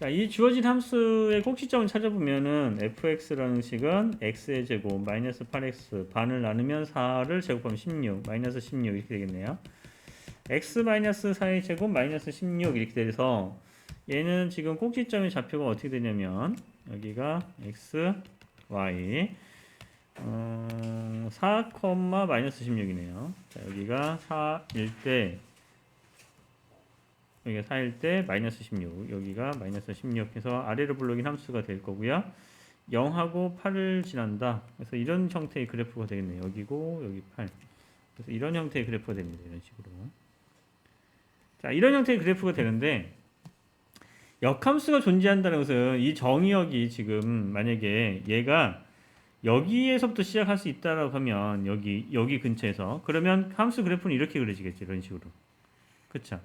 자, 이 주어진 함수의 꼭지점을 찾아보면은 fx라는 식은 x의 제곱 마이너스 8x 반을 나누면 4를 제곱하면 16 마이너스 16 이렇게 되겠네요. x 마이너스 4의 제곱 마이너스 16 이렇게 돼서 얘는 지금 꼭지점의 좌표가 어떻게 되냐면 여기가 x y 어, 4, 마이너스 16이네요. 자, 여기가 4일 때 여기가 4일 때 마이너스 16 여기가 마이너스 16 해서 아래로 불러긴 함수가 될 거고요. 0하고 8을 지난다. 그래서 이런 형태의 그래프가 되겠네요. 여기고 여기 8 그래서 이런 형태의 그래프가 됩니다 이런 식으로. 자 이런 형태의 그래프가 되는데 역함수가 존재한다는 것은 이 정의역이 지금 만약에 얘가 여기에서부터 시작할 수 있다라고 하면 여기 여기 근처에서 그러면 함수 그래프는 이렇게 그려지겠죠 이런 식으로. 그렇죠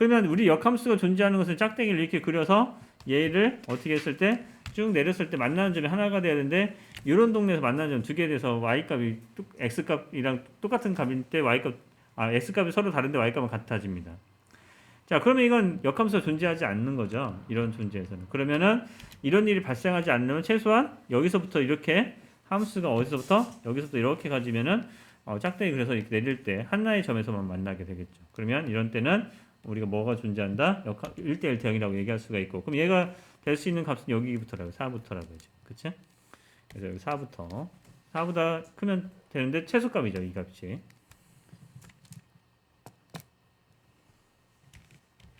그러면 우리 역함수가 존재하는 것을 짝대기를 이렇게 그려서 얘를 어떻게 했을 때 쭉 내렸을 때 만나는 점이 하나가 돼야 되는데 이런 동네에서 만나는 점 두 개 돼서 y 값이 뚝- x 값이랑 똑같은 때 y 값 아 x 값이 서로 다른데 y 값은 같아집니다. 자 그러면 이건 역함수가 존재하지 않는 거죠. 이런 존재에서는 그러면은 이런 일이 발생하지 않으면 최소한 여기서부터 이렇게 함수가 어디서부터 여기서부터 이렇게 가지면은 어, 짝대기 그래서 이렇게 내릴 때 하나의 점에서만 만나게 되겠죠. 그러면 이런 때는 우리가 뭐가 존재한다? 역함 1대1 대응이라고 얘기할 수가 있고 그럼 얘가 될 수 있는 값은 여기부터라고 4부터라고 하죠. 그치? 그래서 여기 4부터 4보다 크면 되는데 최소값이죠. 이 값이.